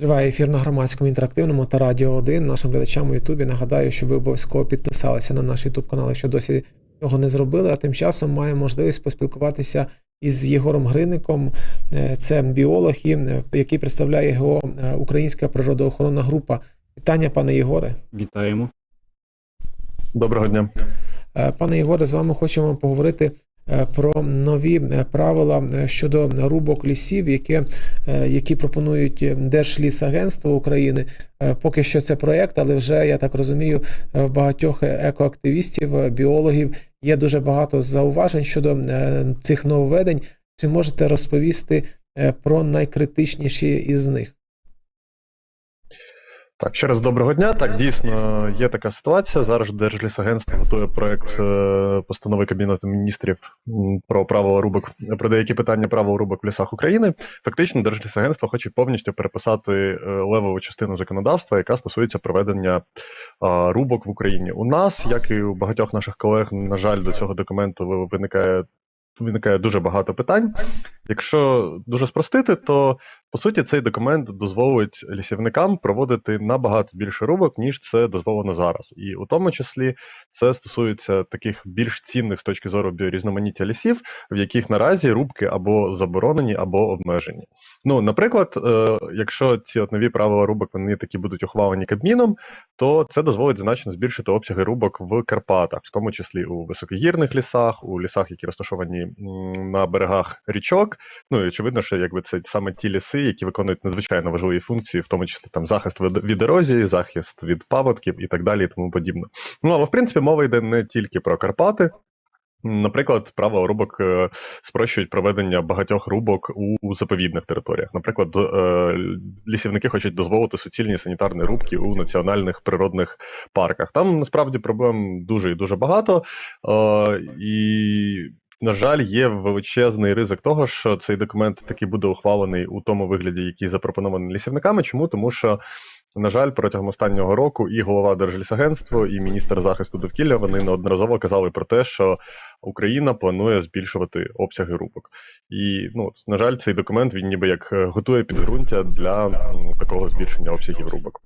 Триває ефір на громадському інтерактивному та радіо 1. Нашим глядачам у Ютубі нагадаю, що ви обов'язково підписалися на наш Ютуб канал, якщо досі цього не зробили. А тим часом маємо можливість поспілкуватися із Єгором Гриником. Е, Це біолог, е, який представляє його е, Українська природоохоронна група. Вітання, пане Єгоре. Вітаємо. Доброго дня. Пане Єгоре, з вами хочемо поговорити про нові е, правила е, щодо рубок лісів, які, е, які пропонують е, Держлісагентство України. Е, Поки що це проєкт, але вже я так розумію, е, в багатьох екоактивістів, е, біологів є дуже багато зауважень щодо е, цих нововведень. Чи можете розповісти е, про найкритичніші із них? Так, ще раз доброго дня. Так, дійсно є така ситуація. Зараз Держлісагентство готує проект е, постанови Кабінету міністрів про право рубок про деякі питання права рубок в лісах України. Фактично, Держлісагентство хоче повністю переписати е, левову частину законодавства, яка стосується проведення рубок в Україні. У нас, як і у багатьох наших колег, на жаль, до цього документу ви- виникає. Виникає дуже багато питань. Якщо дуже спростити, то по суті цей документ дозволить лісівникам проводити набагато більше рубок, ніж це дозволено зараз. І у тому числі це стосується таких більш цінних з точки зору біорізноманіття лісів, в яких наразі рубки або заборонені, або обмежені. Ну, наприклад, е, якщо ці от нові правила рубок вони такі будуть ухвалені Кабміном, то це дозволить значно збільшити обсяги рубок в Карпатах, в тому числі у високогірних лісах, у лісах, які розташовані на берегах річок. Ну і очевидно, що якби це саме ті ліси, які виконують надзвичайно важливі функції, в тому числі там захист від, від ерозії, захист від паводків і так далі, і тому подібне. Ну але в принципі мова йде не тільки про Карпати. Наприклад, право рубок е, спрощують проведення багатьох рубок у заповідних територіях. Наприклад, е, лісівники хочуть дозволити суцільні санітарні рубки у національних природних парках. Там насправді проблем дуже і дуже багато. Е, і на жаль, є величезний ризик того, що цей документ таки буде ухвалений у тому вигляді, який запропонований лісівниками. Чому? Тому що, на жаль, протягом останнього року і голова Держлісагентства, і міністр захисту довкілля вони неодноразово казали про те, що Україна планує збільшувати обсяги рубок. І ну, на жаль, цей документ він ніби як е, готує підґрунтя для такого збільшення обсягів рубок.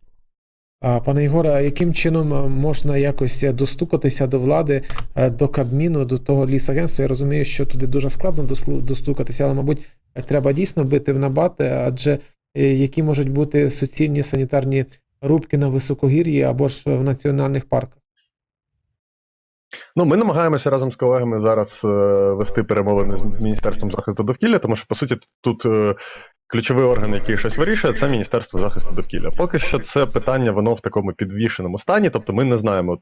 Пане Єгоре, а яким чином е, можна якось достукатися до влади, е, до Кабміну, до того лісагентства? Я розумію, що туди дуже складно достукатися, але, мабуть, треба дійсно бити в набати, адже е, які можуть бути суцільні санітарні рубки на високогір'ї або ж в національних парках? Ну, ми намагаємося разом з колегами зараз е, вести перемовини з Міністерством захисту довкілля, тому що по суті тут е, ключовий орган, який щось вирішує, це Міністерство захисту довкілля. Поки що це питання воно в такому підвішеному стані, тобто ми не знаємо м,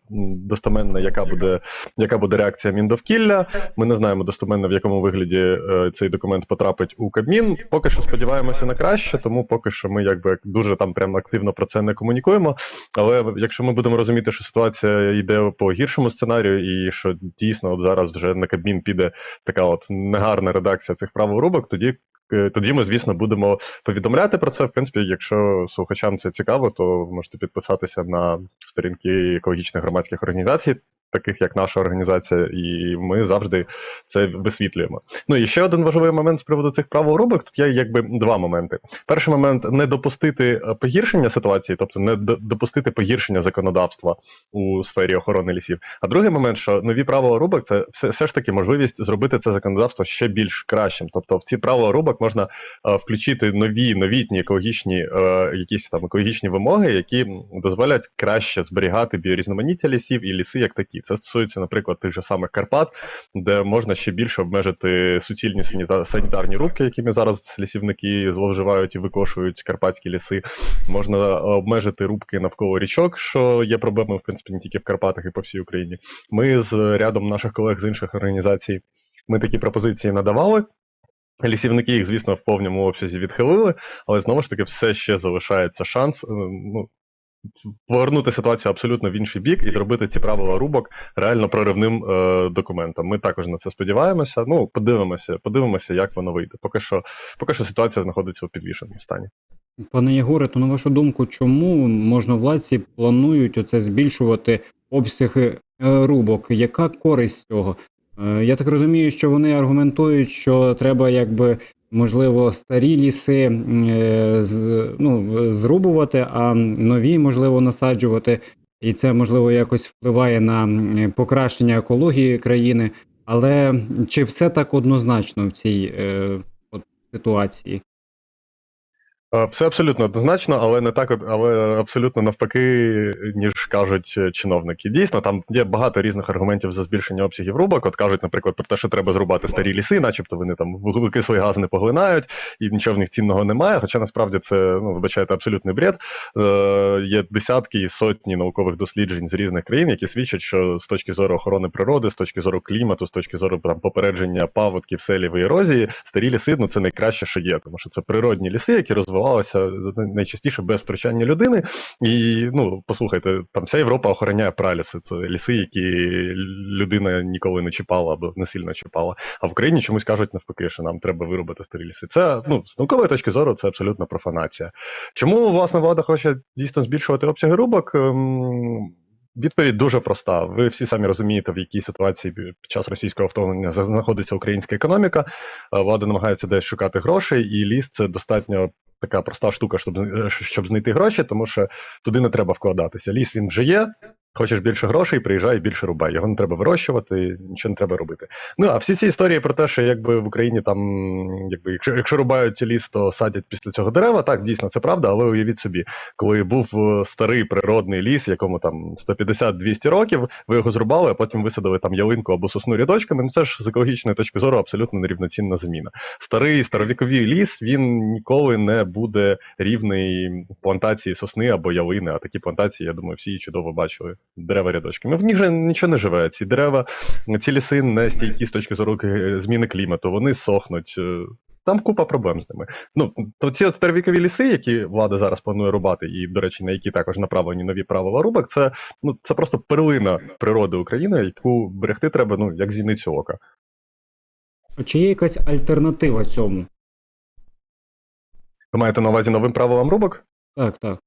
достеменно, яка буде яка буде реакція Міндовкілля. Ми не знаємо достеменно, в якому вигляді е, цей документ потрапить у Кабмін. Поки що сподіваємося на краще, тому поки що ми якби дуже там прямо активно про це не комунікуємо. Але якщо ми будемо розуміти, що ситуація йде по гіршому сценарію, і що дійсно от зараз вже на Кабмін піде така от негарна редакція цих праворубок, тоді. Е, Тоді ми, звісно, будемо повідомляти про це. В принципі, якщо слухачам це цікаво, то ви можете підписатися на сторінки екологічних громадських організацій, таких як наша організація, і ми завжди це висвітлюємо. Ну і ще один важливий момент з приводу цих праворубок. Тут є якби два моменти. Перший момент не допустити е, погіршення ситуації, тобто не допустити погіршення законодавства у сфері охорони лісів. А другий момент, що нові правила це все, все ж таки можливість зробити це законодавство ще більш кращим. Тобто в ці правила рубок можна е, включити нові новітні екологічні е, якісь там екологічні вимоги, які дозволять краще зберігати біорізноманіття лісів і ліси як такі. Це стосується, наприклад, тих же самих Карпат, де можна ще більше обмежити суцільні санітарні рубки, якими зараз лісівники зловживають і викошують карпатські ліси. Можна е, обмежити рубки навколо річок, що є проблемою, в принципі, не тільки в Карпатах, і по всій Україні. Ми з рядом наших колег з інших організацій ми такі пропозиції надавали. Лісівники їх, звісно, в повному обсязі відхилили, але знову ж таки все ще залишається шанс. е, Ну, повернути ситуацію абсолютно в інший бік і зробити ці правила рубок реально проривним е, документом. Ми також на це сподіваємося. Ну, подивимося, подивимося, як воно вийде. Поки що, поки що ситуація знаходиться у підвішеному стані. Пане Єгоре, то на вашу думку, чому можновладці планують оце збільшувати обсяги е, рубок? Яка користь цього? Е, Я так розумію, що вони аргументують, що треба якби можливо, старі ліси е, ну, зрубувати, а нові, можливо, насаджувати. І це, можливо, якось впливає на покращення екології країни. Але чи все так однозначно в цій е, от, ситуації? Е, Все абсолютно однозначно, але не так, але абсолютно навпаки, ніж кажуть е, чиновники. Дійсно, там є багато різних аргументів за збільшення обсягів рубок. От кажуть, наприклад, про те, що треба зрубати старі ліси, начебто вони там вуглекислий газ не поглинають, і нічого в них цінного немає. Хоча насправді це, ну вибачайте, абсолютний бред. Е, є десятки і сотні наукових досліджень з різних країн, які свідчать, що з точки зору охорони природи, з точки зору клімату, з точки зору там попередження паводків, селів і ерозії, старі ліси ну це найкраще, що є, тому що це природні ліси, які розвивалися найчастіше без втручання людини. І ну послухайте, там вся Європа охороняє праліси. Це ліси, які людина ніколи не чіпала або не сильно чіпала. А в Україні чомусь кажуть навпаки, що нам треба виробити старі ліси. Це ну з наукової точки зору, це абсолютна профанація. Чому власне влада хоче дійсно збільшувати обсяги рубок? Ем, Відповідь дуже проста. Ви всі самі розумієте, в якій ситуації під час російського вторгнення знаходиться українська економіка. Е, Влада намагається десь шукати грошей, і ліс це достатньо така проста штука, щоб е, щоб знайти гроші, тому що туди не треба вкладатися. Ліс він вже є. Хочеш більше грошей, приїжджай більше рубай. Його не треба вирощувати, нічого не треба робити. Ну а всі ці історії про те, що якби в Україні там, якби якщо, якщо рубають ліс, то садять після цього дерева. Так, дійсно, це правда, але уявіть собі, коли був е, старий природний ліс, якому там 150-200 років, ви його зрубали, а потім висадили там ялинку або сосну рядочками. Ну це ж з екологічної точки зору абсолютно нерівноцінна заміна. Старий старовіковий ліс він ніколи не буде рівний плантації сосни або ялини. А такі плантації, я думаю, всі чудово бачили. Дерева рядочками. В них же нічого не живе. Ці дерева, ці ліси не стійкі з точки зору е, зміни клімату, вони сохнуть. е, Там купа проблем з ними. Ну, то ці от старовікові ліси, які влада зараз планує рубати, і, до речі, на які також направлені нові правила рубок, це, ну, це просто перлина природи України, яку берегти треба, ну, як зіницю ока. Чи є якась альтернатива цьому? Ви маєте на увазі новим правилам рубок? Так, так.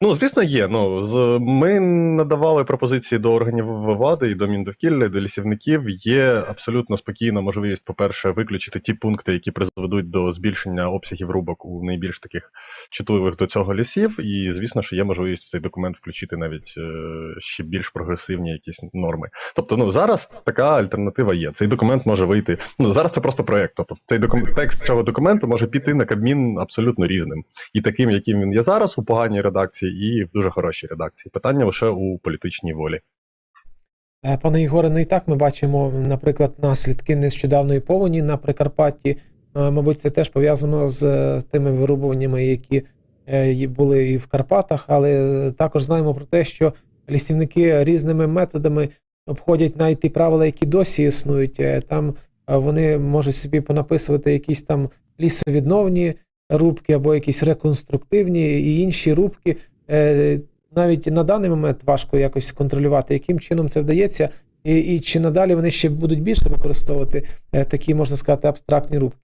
Ну, звісно, є. Ну, ми надавали пропозиції до органів влади і до Міндовкілля, і до лісівників. Є абсолютно спокійна можливість, по-перше, виключити ті пункти, які призведуть до збільшення обсягів рубок у найбільш таких чутливих до цього лісів. І, звісно, що є можливість в цей документ включити навіть е, ще більш прогресивні якісь норми. Тобто, ну зараз така альтернатива є. Цей документ може вийти. Ну зараз це просто проект. Тобто, цей документ, текст цього документу може піти на Кабмін абсолютно різним. І таким, яким він є зараз, у поганій редакції, і в дуже хорошій редакції. Питання лише у політичній волі. Е, Пане Ігоре, ну і так ми бачимо, наприклад, наслідки нещодавної повені на Прикарпатті. Е, Мабуть, це теж пов'язано з е, тими вирубуваннями, які були і в Карпатах, але також знаємо про те, що лісівники різними методами обходять навіть ті правила, які досі існують. Там вони можуть собі понаписувати якісь там лісовідновні рубки або якісь реконструктивні і інші рубки. Е, Навіть на даний момент важко якось контролювати, яким чином це вдається, і, і чи надалі вони ще будуть більше використовувати е, такі, можна сказати, абстрактні рубки.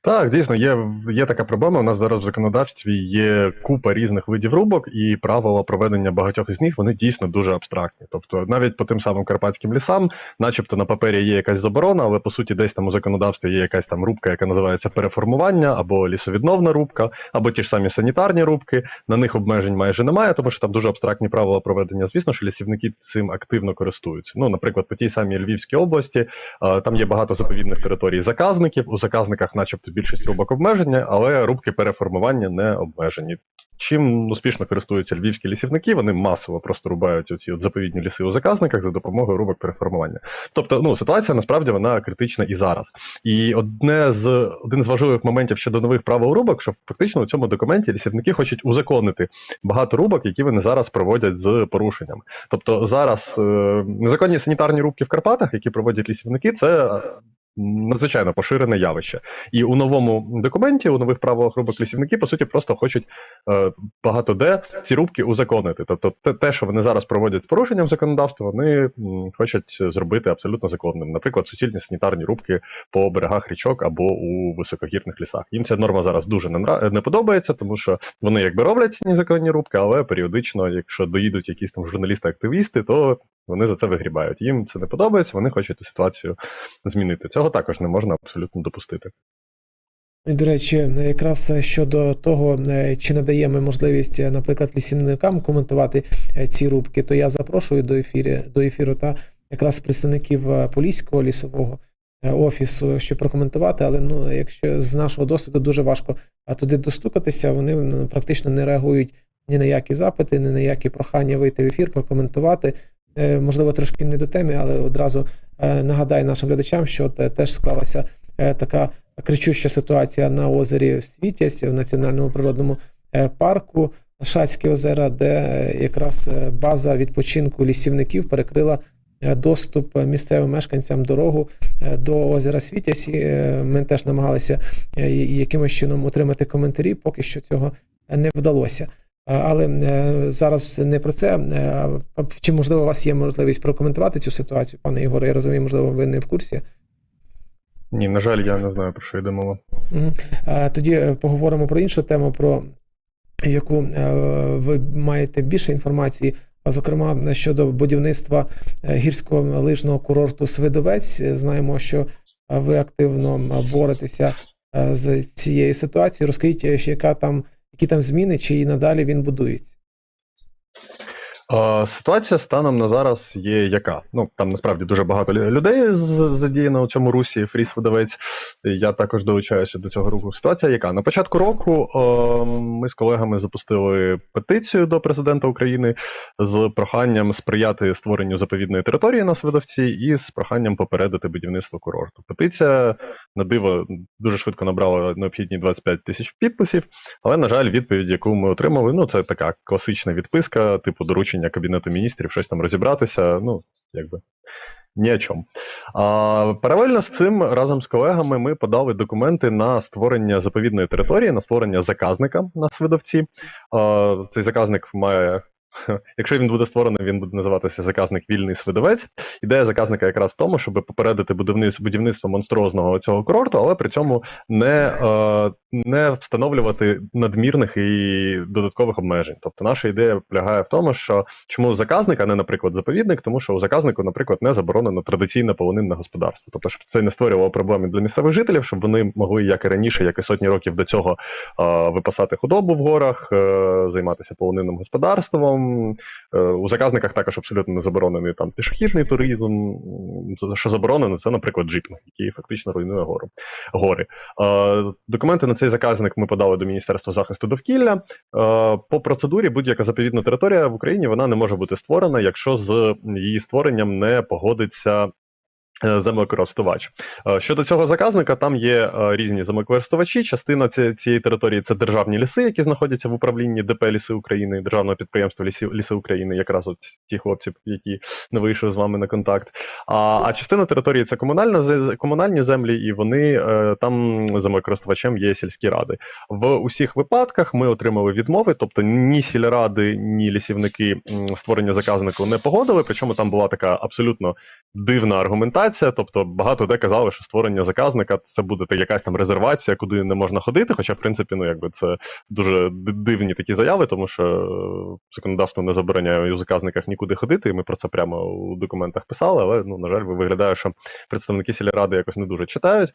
Так, дійсно, є, є така проблема. У нас зараз в законодавстві є купа різних видів рубок, і правила проведення багатьох із них вони дійсно дуже абстрактні. Тобто, навіть по тим самим карпатським лісам, начебто на папері є якась заборона, але по суті, десь там у законодавстві є якась там рубка, яка називається переформування, або лісовідновна рубка, або ті ж самі санітарні рубки. На них обмежень майже немає, тому що там дуже абстрактні правила проведення. Звісно, що лісівники цим активно користуються. Ну, наприклад, по тій самій Львівській області там є багато заповідних територій заказників. У заказниках, начебто, більшість рубок обмеження, але рубки переформування не обмежені. Чим успішно користуються львівські лісівники, вони масово просто рубають оці от заповідні ліси у заказниках за допомогою рубок переформування. Тобто, ну ситуація насправді вона критична і зараз. І одне з один з важливих моментів щодо нових правил рубок, що фактично у цьому документі лісівники хочуть узаконити багато рубок, які вони зараз проводять з порушеннями. Тобто зараз е, незаконні санітарні рубки в Карпатах, які проводять лісівники, це надзвичайно поширене явище. І у новому документі, у нових правилах рубок лісівники, по суті, просто хочуть е, багато де ці рубки узаконити. Тобто, те, те, що вони зараз проводять з порушенням законодавства, вони хочуть зробити абсолютно законним. Наприклад, суцільні санітарні рубки по берегах річок або у високогірних лісах. Їм ця норма зараз дуже не, не подобається, тому що вони якби роблять ці незаконні рубки, але періодично, якщо доїдуть якісь там журналісти-активісти, то Вони за це вигрібають. Їм це не подобається, вони хочуть ситуацію змінити. Цього також не можна абсолютно допустити. І, до речі, якраз щодо того, е, чи надаємо можливість, е, наприклад, лісівникам коментувати е, ці рубки, то я запрошую до ефірі, до ефіру та якраз представників Поліського лісового офісу, щоб прокоментувати. Але ну, якщо з нашого досвіду дуже важко туди достукатися, вони практично не реагують ні на які запити, ні на які прохання вийти в ефір, прокоментувати. Е, Можливо, трошки не до теми, але одразу е, нагадаю нашим глядачам, що теж склалася е, така кричуща ситуація на озері Світязь в національному природному парку Шацькі озера, де якраз база відпочинку лісівників перекрила доступ місцевим мешканцям дорогу до озера Світязь. Е, ми теж намагалися якимось чином отримати коментарі, поки що цього не вдалося. Але е, зараз не про це. Е, Чи можливо у вас є можливість прокоментувати цю ситуацію, пане Ігоре? Я розумію, можливо, ви не в курсі. Ні, на жаль, я не знаю, про що йде мова. Тоді е, поговоримо про іншу тему, про яку ви маєте більше інформації, а зокрема щодо будівництва гірського лижного курорту Свидовець. Знаємо, що ви активно боретеся з цією ситуацією. Розкажіть, яка там, які там зміни, чи і надалі він будується? Ситуація станом на зараз є яка? Ну там насправді дуже багато людей задіяно у цьому русі. Фріс видавець. Я також долучаюся до цього руху. Ситуація яка? На початку року ми з колегами запустили петицію до президента України з проханням сприяти створенню заповідної території на Свидовці і з проханням попередити будівництво курорту. Петиція на диво дуже швидко набрала необхідні 25 тисяч підписів. Але, на жаль, відповідь, яку ми отримали, ну це така класична відписка, типу доручення Кабінету міністрів, щось там розібратися. Ну, якби ні о чому. А, паралельно з цим, разом з колегами, ми подали документи на створення заповідної території, на створення заказника на Свидовці. А, цей заказник має. Якщо він буде створений, він буде називатися заказник Вільний Свидовець. Ідея заказника якраз в тому, щоб попередити будівництво, будівництво монструозного цього курорту, але при цьому не, е, не встановлювати надмірних і додаткових обмежень. Тобто наша ідея полягає в тому, що чому заказник, а не, наприклад, заповідник, тому що у заказнику, наприклад, не заборонено традиційне полонинне господарство. Тобто, щоб це не створювало проблеми для місцевих жителів, щоб вони могли, як і раніше, як і сотні років до цього, е, випасати худобу в горах, е, займатися полонинним господарством. Е, У заказниках також абсолютно не заборонений там пішохідний туризм. Що заборонено, це, наприклад, джипінг, який фактично руйнує гору, гори. Е, Документи на цей заказник ми подали до Міністерства захисту довкілля. Е, По процедурі будь-яка заповідна територія в Україні вона не може бути створена, якщо з її створенням не погодиться. Е, Землекористувач Е, щодо цього заказника, там є е, різні землекористувачі. Частина цієї території це державні ліси, які знаходяться в управлінні ДП Ліси України, державного підприємства Ліси, Ліси України, якраз от ті хлопці, які не вийшли з вами на контакт. А, а частина території це комунальна комунальні землі, і вони там землекористувачем є сільські ради. В усіх випадках ми отримали відмови, тобто ні сільради, ні лісівники створення заказнику не погодили. Причому там була така абсолютно дивна аргументація. Тобто багато де казали, що створення заказника це буде якась там резервація, куди не можна ходити. Хоча, в принципі, ну якби це дуже дивні такі заяви, тому що е, законодавство не забороняє у заказниках нікуди ходити. І ми про це прямо у документах писали. Але ну на жаль, виглядає, що представники сільради якось не дуже читають.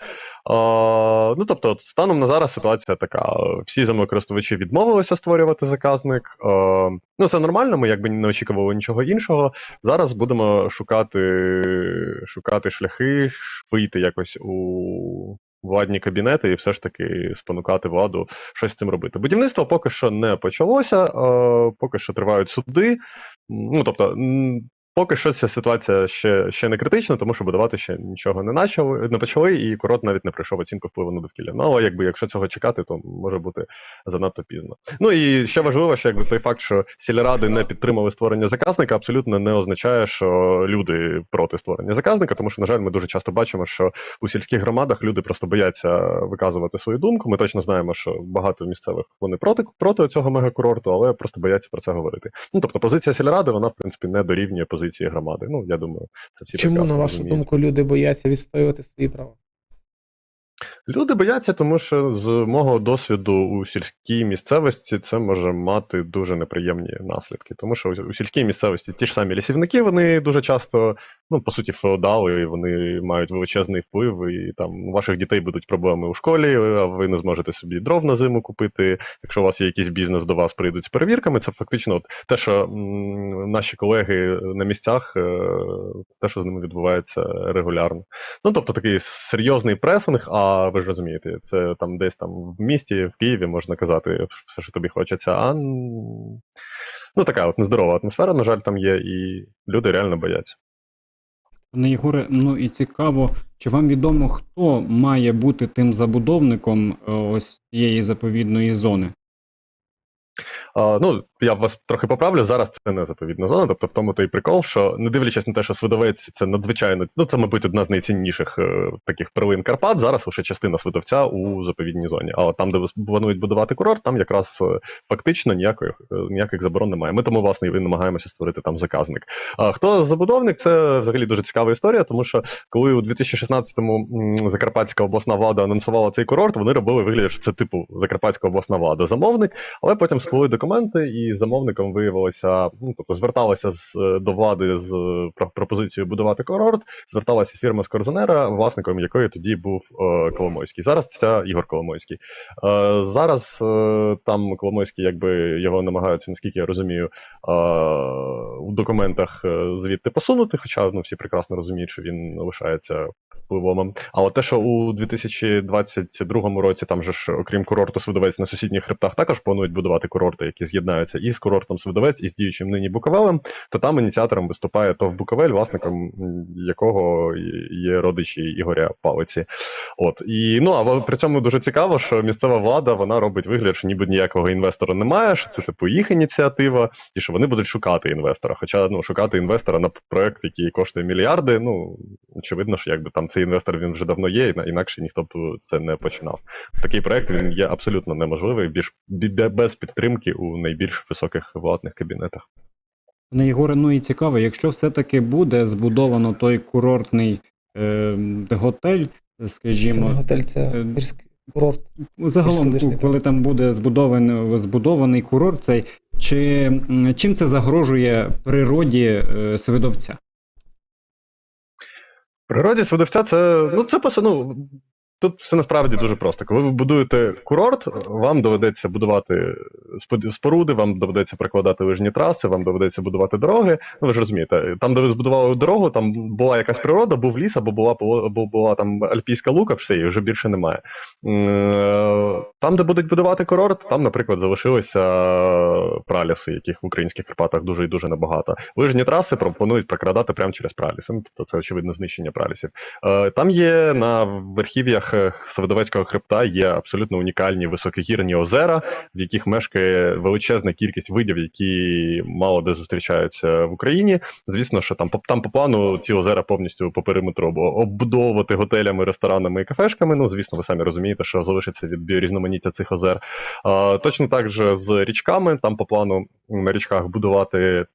А, ну тобто, станом на зараз ситуація така: всі землекористувачі відмовилися створювати заказник. А, ну це нормально. Ми якби не очікували нічого іншого. Зараз будемо шукати, шукати шляхи, вийти якось у владні кабінети і все ж таки спонукати владу щось з цим робити. Будівництво поки що не почалося, е, поки що тривають суди. Ну тобто, поки що ця ситуація ще, ще не критична, тому що будувати ще нічого не почали, не почали, і корот навіть не пройшов оцінку впливу на довкілля. Ну але якби якщо цього чекати, то може бути занадто пізно. Ну і ще важливо, що якби той факт, що сільради не підтримали створення заказника, абсолютно не означає, що люди проти створення заказника, тому що, на жаль, ми дуже часто бачимо, що у сільських громадах люди просто бояться виказувати свою думку. Ми точно знаємо, що багато місцевих вони проти проти цього мегакурорту, але просто бояться про це говорити. Ну тобто, позиція сільради, вона в принципі не дорівнює позиції громади. Ну я думаю, це всі Чому, на вашу розуміють. думку, люди бояться відстоювати свої права? Люди бояться, тому що з мого досвіду у сільській місцевості це може мати дуже неприємні наслідки. Тому що у сільській місцевості ті ж самі лісівники, вони дуже часто, ну по суті, феодали, вони мають величезний вплив, і там у ваших дітей будуть проблеми у школі, а ви не зможете собі дров на зиму купити. Якщо у вас є якийсь бізнес, до вас прийдуть з перевірками. Це фактично от те, що наші колеги на місцях, е, це те, що з ними відбувається регулярно. Ну, тобто такий серйозний пресинг, а ви ж розумієте, це там десь там в місті, в Києві можна казати все, що тобі хочеться. А ну така от нездорова атмосфера, на жаль, там є, і люди реально бояться. Пане Єгоре, ну і цікаво, чи вам відомо, хто має бути тим забудовником е, ось цієї заповідної зони? А, ну, я вас трохи поправлю. Зараз це не заповідна зона. Тобто, в тому той прикол, що не дивлячись на те, що Свидовець це надзвичайно, ну це, мабуть, одна з найцінніших е, таких перлин Карпат. Зараз лише частина Свидовця у заповідній зоні. А от там, де ви планують будувати курорт, там якраз е, фактично ніяких, е, ніяких заборон немає. Ми тому, власне, і намагаємося створити там заказник. А хто забудовник? Це взагалі дуже цікава історія, тому що коли у 2016-му м, Закарпатська обласна влада анонсувала цей курорт, вони робили вигляд, що це типу Закарпатська обласна влада замовник, але потім сплили документи, і замовником виявилося, ну тобто зверталася з е, до влади з е, пропозицією будувати курорт. Зверталася фірма з Корзонера, власником якої тоді був е, Коломойський. Зараз це Ігор Коломойський. Е, зараз е, там Коломойський, якби його намагаються, наскільки я розумію, е, у документах е, звідти посунути, хоча ну всі прекрасно розуміють, що він лишається впливовим. Але те, що у 2022 році там же ж, окрім курорту Свидовець на сусідніх хребтах, також планують будувати курорти, які з'єднаються із курортом Свидовець, і з діючим нині Буковелем, то там ініціатором виступає ТОВ Буковель, власником якого є родичі Ігоря Палиці. От і ну а при цьому дуже цікаво, що місцева влада вона робить вигляд, що ніби ніякого інвестора немає, що це типу їх ініціатива, і що вони будуть шукати інвестора. Хоча ну шукати інвестора на проект, який коштує мільярди, ну очевидно, що якби там цей інвестор він вже давно є, іна- інакше ніхто б це не починав. Такий проект він є абсолютно неможливий, більш бі- бі- без підтримки у найбільш високих владних кабінетах. Пане Єгоре, ну і цікаво, якщо все-таки буде збудовано той курортний е, готель, Це скажімо, не готель, це е, гірський курорт. Загалом, коли там буде збудований, збудований курорт, цей чи чим це загрожує природі е, Свидовця? Природі Свидовця це ну це просто, ну. Тут все насправді дуже просто. Коли ви будуєте курорт, вам доведеться будувати споруди, вам доведеться прикладати лижні траси, вам доведеться будувати дороги. Ну ви ж розумієте, там, де ви збудували дорогу, там була якась природа, був ліс, або була або була там альпійська лука, все, її вже більше немає. Е, Там, де будуть будувати курорт, там, наприклад, залишилися праліси, яких в українських Карпатах дуже і дуже небагато. Лижні траси пропонують прокрадати прямо через праліси. Ну, тобто це очевидно знищення пралісів. Е, Там є на верхів'ях е, Свидовецького хребта є абсолютно унікальні високогірні озера, в яких мешкає величезна кількість видів, які мало де зустрічаються в Україні. Звісно, що там по там по плану ці озера повністю по периметру оббудовувати готелями, ресторанами і кафешками. Ну, звісно, ви самі розумієте, що залишиться від біорізноманіття цих озер. Точно так же з річками. Там по плану на річках будувати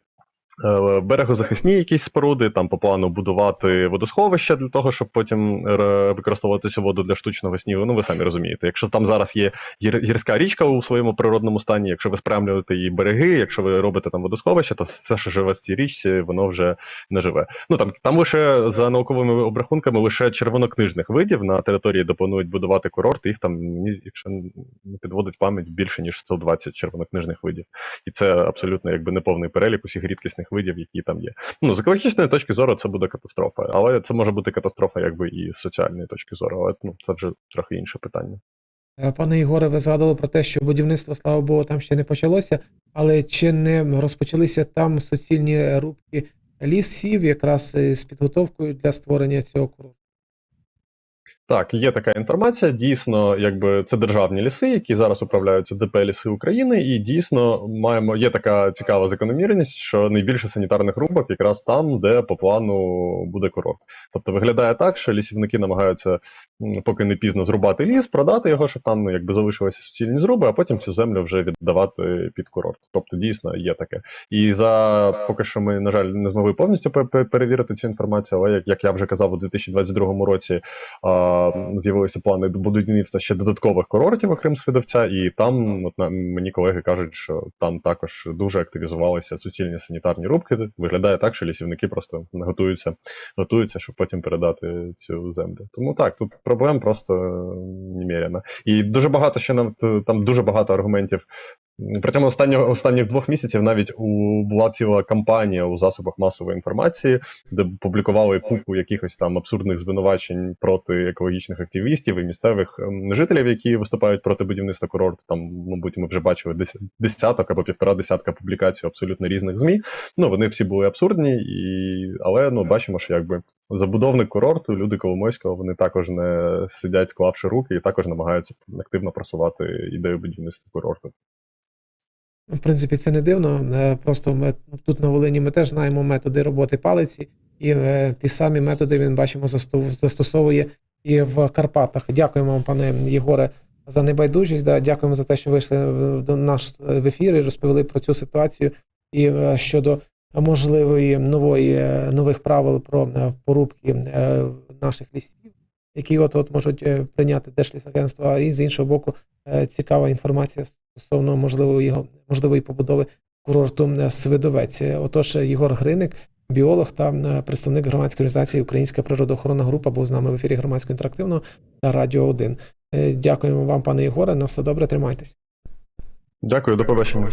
берегозахисні якісь споруди, там по плану будувати водосховища для того, щоб потім е, використовувати цю воду для штучного снігу. Ну, ви самі розумієте. Якщо там зараз є гірська річка у своєму природному стані, якщо ви спрямлюєте її береги, якщо ви робите там водосховище, то все, що живе в цій річці, воно вже не живе. Ну там там лише за науковими обрахунками лише червонокнижних видів на території, де планують будувати курорт, їх там, якщо не підводить пам'ять, більше ніж 120 червонокнижних видів. І це абсолютно якби неповний перелік усіх рідкісних видів, які там є. Ну, з екологічної точки зору це буде катастрофа, але це може бути катастрофа якби і з соціальної точки зору, але ну, це вже трохи інше питання. Е, Пане Ігоре, ви згадували про те, що будівництво, слава Богу, там ще не почалося, але чи не розпочалися там суцільні рубки лісів, якраз з підготовкою для створення цього курорту? Так, є така інформація. Дійсно, якби це державні ліси, які зараз управляються ДП ліси України, і дійсно маємо є така цікава закономірність, що найбільше санітарних рубок якраз там, де по плану буде курорт. Тобто виглядає так, що лісівники намагаються, поки не пізно зрубати ліс, продати його, щоб там якби залишилися суцільні зруби, а потім цю землю вже віддавати під курорт. Тобто, дійсно є таке. І за поки що ми, на жаль, не змогли повністю пе- пе- перевірити цю інформацію, але як я вже казав, у 2022 році. А з'явилися плани будівництва ще додаткових курортів, окрім Свидовця, і там от на- мені колеги кажуть, що там також дуже активізувалися суцільні санітарні рубки. Виглядає так, що лісівники просто готуються, готуються, щоб потім передати цю землю. Тому так, тут проблем просто е, немерено. І дуже багато ще е, там дуже багато аргументів. Протягом останнього останніх двох місяців навіть у була ціла кампанія у засобах масової інформації, де публікували купу якихось там абсурдних звинувачень проти екологічних активістів і місцевих ем, жителів, які виступають проти будівництва курорту. Там, мабуть, ми вже бачили десяток або півтора десятка публікацій абсолютно різних змі. Ну вони всі були абсурдні, і але ну бачимо, що якби забудовник курорту, люди Коломойського, вони також не сидять, склавши руки, і також намагаються активно просувати ідею будівництва курорту. В принципі, це не дивно. е, Просто ми тут на Волині ми теж знаємо методи роботи палиці, і е, ті самі методи він бачимо застосовує і в Карпатах. Дякуємо вам, пане Єгоре, за небайдужість. Да, дякуємо за те, що вийшли до наш в ефір і розповіли про цю ситуацію і е, щодо можливої нової е, нових правил про е, порубки е, наших лісів, які от от можуть е, прийняти Держлісагентство, і з іншого боку, е, цікава інформація стосовно можливої його можливої побудови курорту е, Свидовець. Отож, Єгор Гриник, біолог та представник громадської організації Українська природоохоронна група, був з нами в ефірі громадського інтерактивного та Радіо 1. Е, Дякуємо вам, пане Єгоре. На все добре, тримайтесь. Дякую, до побачення.